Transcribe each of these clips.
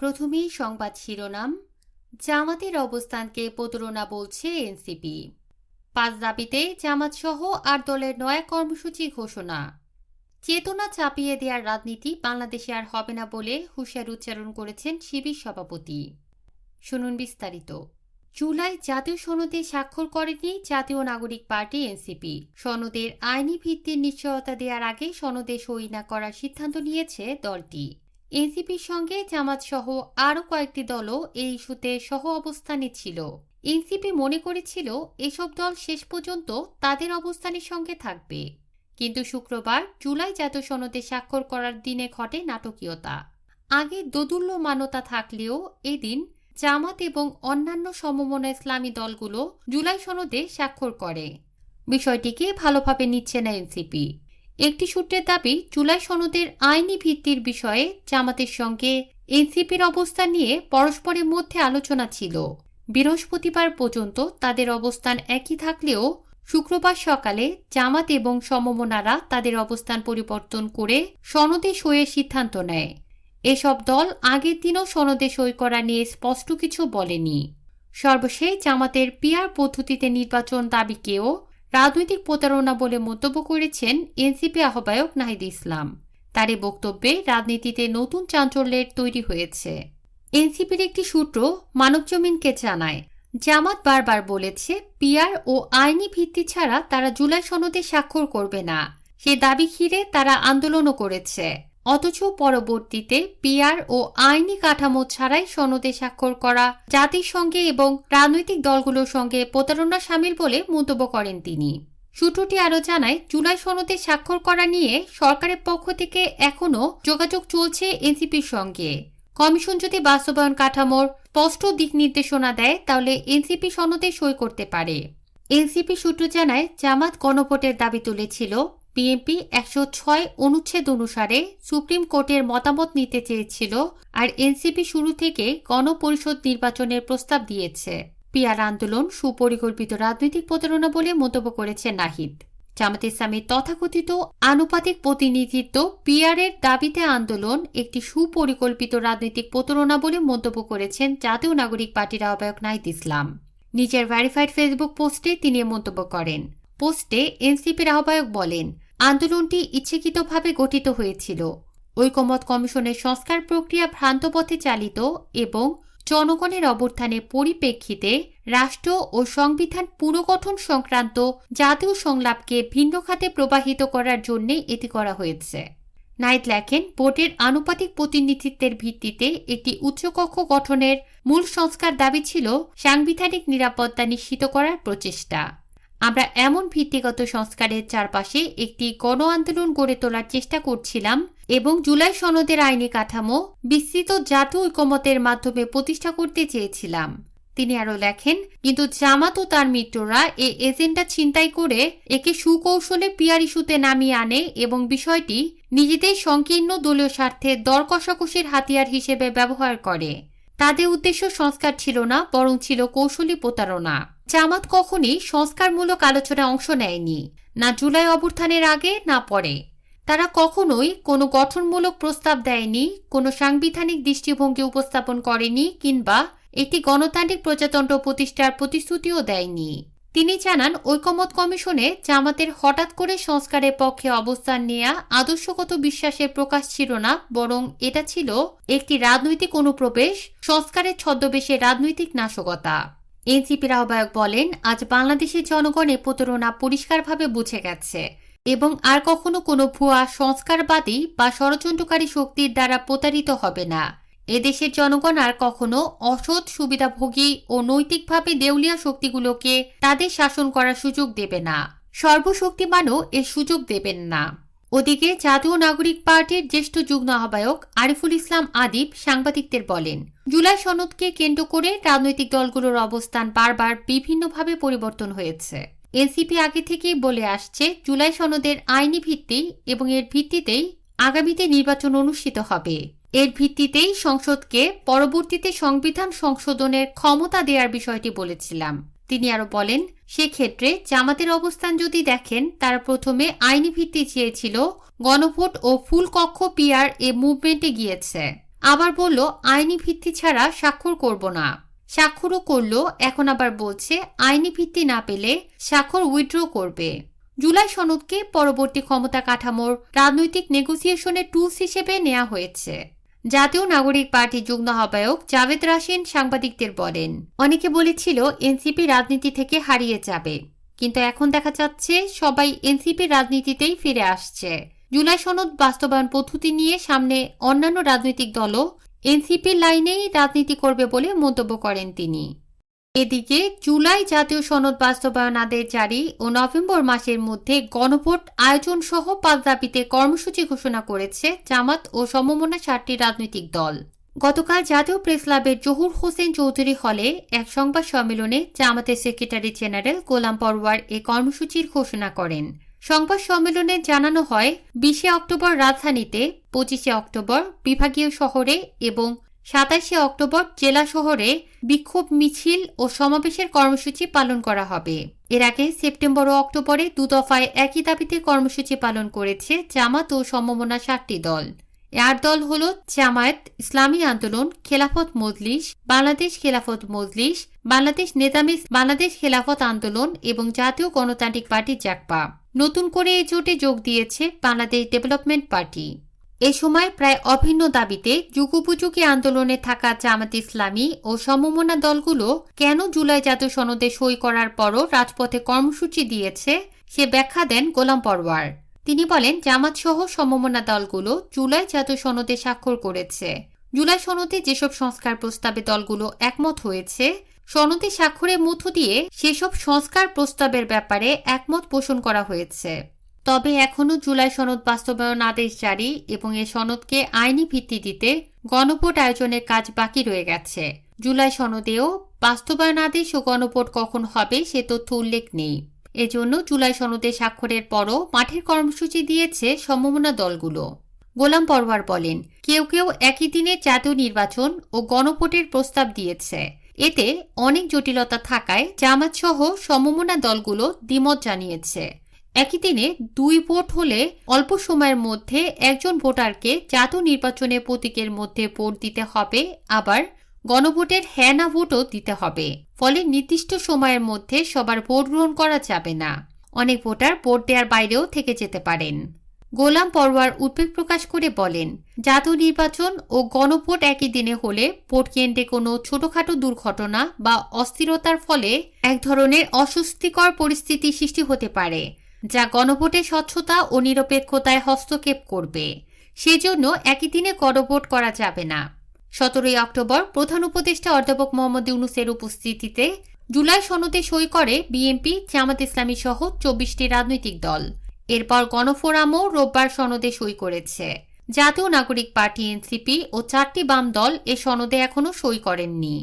প্রথমেই সংবাদ শিরোনাম, জামাতের অবস্থানকে প্রতারণা বলছে এনসিপি। পাঁচ দাবিতে জামাত সহ আট দলের নয়া কর্মসূচি ঘোষণা। চেতনা চাপিয়ে দেওয়ার রাজনীতি বাংলাদেশে আর হবে না বলে হুঁশিয়ার উচ্চারণ করেছেন শিবির সভাপতি। শুনুন বিস্তারিত। জুলাই জাতীয় সনদে স্বাক্ষর করেনি জাতীয় নাগরিক পার্টি এনসিপি। সনদের আইনি ভিত্তির নিশ্চয়তা দেওয়ার আগে সনদে সই না করার সিদ্ধান্ত নিয়েছে দলটি। এনসিপির সঙ্গে জামাত সহ আরও কয়েকটি দলও এই ইস্যুতে সহ অবস্থানে ছিল। এনসিপি মনে করেছিল, এসব দল শেষ পর্যন্ত তাদের অবস্থানের সঙ্গে থাকবে। কিন্তু শুক্রবার জুলাই জাতীয় সনদে স্বাক্ষর করার দিনে ঘটে নাটকীয়তা। আগে দোদুল্যমানতা থাকলেও এদিন জামাত এবং অন্যান্য সমমনা ইসলামী দলগুলো জুলাই সনদে স্বাক্ষর করে। বিষয়টিকে ভালোভাবে নিচ্ছে না এনসিপি একটি সূত্রের দাবি, জুলাই সনদের আইনি ভিত্তির বিষয়ে জামাতের সঙ্গে এনসিপির অবস্থান নিয়ে পরস্পরের মধ্যে আলোচনা ছিল। বৃহস্পতিবার পর্যন্ত তাদের অবস্থান একই থাকলেও শুক্রবার সকালে জামাত এবং সমমনারা তাদের অবস্থান পরিবর্তন করে সনদে সইয়ের সিদ্ধান্ত নেয়। এসব দল আগের দিনও সনদে সই করা নিয়ে স্পষ্ট কিছু বলেনি। সর্বশেষ জামাতের পিয়ার পদ্ধতিতে নির্বাচন দাবিকেও রাজনৈতিক প্রতারণা বলে মন্তব্য করেছেন এনসিপি আহ্বায়ক নাহিদ ইসলাম। তার এ বক্তব্যে রাজনীতিতে নতুন চাঞ্চল্যের তৈরি হয়েছে। এনসিপির একটি সূত্র মানবজমিনকে জানায়, জামাত বারবার বলেছে পিয়ার ও আইনি ভিত্তি ছাড়া তারা জুলাই সনদে স্বাক্ষর করবে না। সে দাবি ঘিরে তারা আন্দোলনও করেছে। অথচ পরবর্তীতে পিয়ার ও আইনি কাঠামো ছাড়াই সনদে স্বাক্ষর করা, জাতির সঙ্গে এবং রাজনৈতিক দলগুলোর সঙ্গে প্রতারণা সামিল বলে মন্তব্য করেন তিনি। সূত্রটি আরও জানায়, জুলাই সনদে স্বাক্ষর করা নিয়ে সরকারের পক্ষ থেকে এখনও যোগাযোগ চলছে এনসিপির সঙ্গে। কমিশন যদি বাস্তবায়ন কাঠামোর স্পষ্ট দিক নির্দেশনা দেয়, তাহলে এনসিপি সনদে সই করতে পারে। এনসিপি সূত্র জানায়, জামাত গণভোটের দাবি তুলেছিল বিএনপি একশো ছয় অনুচ্ছেদ অনুসারে সুপ্রিম কোর্টের মতামত নিতে চেয়েছিল আর এনসিপি শুরু থেকে গণপরিষদ নির্বাচনের প্রস্তাব দিয়েছে। পিয়ার আন্দোলন, সুপরিকল্পিত রাজনৈতিক প্রতারণা বলে মন্তব্য করেছে নাহিদ। জামাত ইসলামের তথাকথিত আনুপাতিক প্রতিনিধিত্ব পিয়ারের দাবিতে আন্দোলন একটি সুপরিকল্পিত রাজনৈতিক প্রতারণা বলে মন্তব্য করেছেন জাতীয় নাগরিক পার্টির আহ্বায়ক নাহিদ ইসলাম। নিজের ভ্যারিফাইড ফেসবুক পোস্টে তিনি মন্তব্য করেন। পোস্টে এনসিপির আহ্বায়ক বলেন আন্দোলনটি ইচ্ছাকৃতভাবে গঠিত হয়েছিল। ঐকমত কমিশনের সংস্কার প্রক্রিয়া ভ্রান্ত পথে চালিত এবং জনগণের অবস্থানের পরিপ্রেক্ষিতে রাষ্ট্র ও সংবিধান পুনর্গঠন সংক্রান্ত জাতীয় সংলাপকে ভিন্ন খাতে প্রবাহিত করার জন্য এটি করা হয়েছে। নাইট লেখেন বোর্ডের আনুপাতিক প্রতিনিধিত্বের ভিত্তিতে একটি উচ্চকক্ষ গঠনের মূল সংস্কার দাবি ছিল সাংবিধানিক নিরাপত্তা নিশ্চিত করার প্রচেষ্টা। আমরা এমন ভিত্তিগত সংস্কারের চারপাশে একটি গণ আন্দোলন গড়ে তোলার চেষ্টা করছিলাম এবং জুলাই সনদের আইনি কাঠামো, বিস্তৃত জাতীয় ঐকমতের মাধ্যমে প্রতিষ্ঠা করতে চেয়েছিলাম। তিনি আরও লেখেন, কিন্তু জামাত ও তার মিত্ররা এ এজেন্ডা ছিনতাই করে একে সুকৌশলে পিয়ার ইস্যুতে নামিয়ে আনে এবং বিষয়টি নিজেদের সংকীর্ণ দলীয় স্বার্থে দর কষাকষির হাতিয়ার হিসেবে ব্যবহার করে। তাদের উদ্দেশ্য সংস্কার ছিল না, বরং ছিল কৌশলী প্রতারণা। জামাত কখনই সংস্কারমূলক আলোচনায় অংশ নেয়নি, না জুলাই অভ্যুত্থানের আগে, না পরে। তারা কখনোই কোনো গঠনমূলক প্রস্তাব দেয়নি, কোনো সাংবিধানিক দৃষ্টিভঙ্গি উপস্থাপন করেনি, কিংবা একটি গণতান্ত্রিক প্রজাতন্ত্র প্রতিষ্ঠার প্রতিশ্রুতিও দেয়নি। তিনি জানান, ঐকমত কমিশনে জামাতের হঠাৎ করে সংস্কারের পক্ষে অবস্থান নেয়া আদর্শগত বিশ্বাসের প্রকাশ ছিল না, বরং এটা ছিল একটি রাজনৈতিক অনুপ্রবেশ, সংস্কারের ছদ্মবেশে রাজনৈতিক নাশকতা। এনসিপির আহ্বায়ক বলেন, আজ বাংলাদেশের জনগণ এ প্রতারণা পরিষ্কারভাবে বুঝে গেছে এবং আর কখনো কোনো ভুয়া সংস্কারবাদী বা ষড়যন্ত্রকারী শক্তির দ্বারা প্রতারিত হবে না। এদেশের জনগণ আর কখনো অসৎ সুবিধাভোগী ও নৈতিকভাবে দেউলিয়া শক্তিগুলোকে তাদের শাসন করার সুযোগ দেবে না। সর্বশক্তিমানও এর সুযোগ দেবেন না। ওদিকে জাতীয় নাগরিক পার্টির জ্যেষ্ঠ যুগ্ম আহ্বায়ক আরিফুল ইসলাম আদিব সাংবাদিকদের বলেন, জুলাই সনদকে কেন্দ্র করে রাজনৈতিক দলগুলোর অবস্থান বারবার বিভিন্নভাবে পরিবর্তন হয়েছে। এনসিপি আগে থেকেই বলে আসছে, জুলাই সনদের আইনি ভিত্তি এবং এর ভিত্তিতেই আগামীতে নির্বাচন অনুষ্ঠিত হবে। এর ভিত্তিতেই সংসদকে পরবর্তীতে সংবিধান সংশোধনের ক্ষমতা দেওয়ার বিষয়টি বলেছিলাম। তিনি আরও বলেন, সেক্ষেত্রে জামাতের অবস্থান যদি দেখেন, তারা প্রথমে আইনি ভিত্তি চেয়েছিল গণভোট ও ফুল কক্ষ পিয়ার এ মুভমেন্টে গিয়েছে। আবার বলল, আইনি ভিত্তি ছাড়া স্বাক্ষর করব না। স্বাক্ষরও করল, এখন আবার বলছে, আইনি ভিত্তি না পেলে স্বাক্ষর উইথড্র করবে। জুলাই সনদকে পরবর্তী ক্ষমতা কাঠামোর রাজনৈতিক নেগোসিয়েশনের টুলস হিসেবে নেওয়া হয়েছে। জাতীয় নাগরিক পার্টি যুগ্ম আহ্বায়ক জাভেদ রাশিন সাংবাদিকদের বলেন, অনেকে বলেছিল এনসিপি রাজনীতি থেকে হারিয়ে যাবে, কিন্তু এখন দেখা যাচ্ছে সবাই এনসিপি রাজনীতিতেই ফিরে আসছে। জুলাই সনদ বাস্তবায়ন পদ্ধতি নিয়ে সামনে অন্যান্য রাজনৈতিক দলও এনসিপি লাইনেই রাজনীতি করবে বলে মন্তব্য করেন তিনি। এদিকে জুলাই জাতীয় সনদ বাস্তবায়ন আদেশ জারি ও নভেম্বর মাসের মধ্যে গণভোট আয়োজন সহ পাঁচ দাবিতে কর্মসূচি ঘোষণা করেছে জামাত ও সমমনা চারটি রাজনৈতিক দল। গতকাল জাতীয় প্রেস ক্লাবের জহুর হোসেন চৌধুরী হলে এক সংবাদ সম্মেলনে জামাতের সেক্রেটারি জেনারেল গোলাম পরওয়ার এ কর্মসূচির ঘোষণা করেন। সংবাদ সম্মেলনে জানানো হয়, বিশে অক্টোবর রাজধানীতে, পঁচিশে অক্টোবর বিভাগীয় শহরে এবং সাতাশে অক্টোবর জেলা শহরে বিক্ষোভ মিছিল ও সমাবেশের কর্মসূচি পালন করা হবে। এর আগে সেপ্টেম্বর ও অক্টোবরে দুদফায় একই দাবিতে কর্মসূচি পালন করেছে জামাত ও সমমনা সাতটি দল। আর দল হল জামায়াত ইসলামী আন্দোলন, খেলাফত মজলিস, বাংলাদেশ খেলাফত মজলিস, বাংলাদেশ নেতামিস, বাংলাদেশ খেলাফত আন্দোলন এবং জাতীয় গণতান্ত্রিক পার্টি জাকপা নতুন করে এই জোটে যোগ দিয়েছে বাংলাদেশ ডেভেলপমেন্ট পার্টি। এ সময় প্রায় অভিন্ন দাবিতে যুগোপযোগী আন্দোলনে থাকা জামাত ইসলামী ও সমমনা দলগুলো কেন জুলাই জাতীয় সনদে সই করার পরও রাজপথে কর্মসূচি দিয়েছে, সে ব্যাখ্যা দেন গোলাম পরওয়ার। তিনি বলেন জামাত সহ সমমনা দলগুলো জুলাই জাতীয় সনদে স্বাক্ষর করেছে। জুলাই সনদে যেসব সংস্কার প্রস্তাবে দলগুলো একমত হয়েছে, সনদে স্বাক্ষরের মধ্য দিয়ে সেসব সংস্কার প্রস্তাবের ব্যাপারে একমত পোষণ করা হয়েছে। তবে এখনও জুলাই সনদ বাস্তবায়ন আদেশ জারি এবং এ সনদকে আইনি ভিত্তি দিতে গণভোট আয়োজনের কাজ বাকি রয়ে গেছে। জুলাই সনদেও বাস্তবায়ন আদেশ ও গণভোট কখন হবে সে তথ্য উল্লেখ নেই। এজন্য জুলাই সনদে স্বাক্ষরের পরও মাঠের কর্মসূচি দিয়েছে সমমনা দলগুলো। গোলাম পরওয়ার বলেন, কেউ কেউ একই দিনে জাতীয় নির্বাচন ও গণভোটের প্রস্তাব দিয়েছে। এতে অনেক জটিলতা থাকায় জামাত সহ সমমনা দলগুলো দ্বিমত জানিয়েছে। একই দিনে দুই ভোট হলে অল্প সময়ের মধ্যে একজন ভোটারকে জাতীয় নির্বাচনের প্রতীকের মধ্যে ভোট দিতে হবে, আবার গণভোটের হ্যাঁ না ভোটও দিতে হবে। ফলে নির্দিষ্ট সময়ের মধ্যে সবার ভোট গ্রহণ করা যাবে না। অনেক ভোটার ভোট দেওয়ার বাইরেও থেকে যেতে পারেন। গোলাম পরওয়ার উদ্বেগ প্রকাশ করে বলেন, জাতীয় নির্বাচন ও গণভোট একই দিনে হলে ভোট কেন্দ্রে কোনো ছোটখাটো দুর্ঘটনা বা অস্থিরতার ফলে এক ধরনের অস্বস্তিকর পরিস্থিতি সৃষ্টি হতে পারে। যা গণভোটে স্বচ্ছতা ও নিরপেক্ষতায় হস্তক্ষেপ করবে। সেজন্য একই দিনে গণভোট করা যাবে না। সতেরোই অক্টোবর প্রধান উপদেষ্টা অধ্যাপক মোহাম্মদ ইউনুসের উপস্থিতিতে জুলাই সনদে সই করে বিএনপি, জামাত ইসলামী সহ চব্বিশটি রাজনৈতিক দল। এরপর গণফোরামও রোববার সনদে সই করেছে। জাতীয় নাগরিক পার্টি, এনসিপি ও চারটি বাম দল এ সনদে এখনও সই করেননি।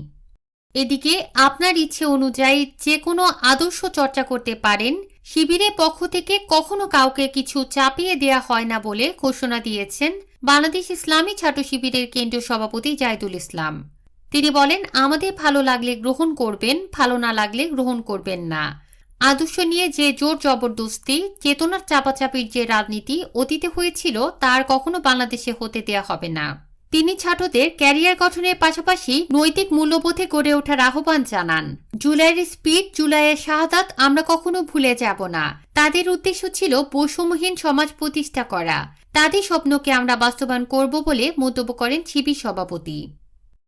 এদিকে আপনার ইচ্ছে অনুযায়ী যে কোনো আদর্শ চর্চা করতে পারেন, শিবিরের পক্ষ থেকে কখনো কাউকে কিছু চাপিয়ে দেয়া হয় না বলে ঘোষণা দিয়েছেন বাংলাদেশ ইসলামী ছাত্র শিবিরের কেন্দ্রীয় সভাপতি জাহিদুল ইসলাম। তিনি বলেন, আমাদের ভালো লাগলে গ্রহণ করবেন, ভালো না লাগলে গ্রহণ করবেন না। আদর্শ নিয়ে যে জোর জবরদস্তি, চেতনার চাপাচাপির যে রাজনীতি অতীতে হয়েছিল, তার কখনো বাংলাদেশে হতে দেয়া হবে না। তিনি ছাত্রদের ক্যারিয়ার গঠনের পাশাপাশি নৈতিক মূল্যবোধে গড়ে ওঠার আহ্বান জানান। জুলাইয়ের স্পিড জুলাইয়ের শাহাদাত আমরা কখনো ভুলে যাব না। তাদের উদ্দেশ্য ছিল বৈষম্যহীন সমাজ প্রতিষ্ঠা করা। তাদের স্বপ্নকে আমরা বাস্তবায়ন করব বলে মন্তব্য করেন শিবির সভাপতি।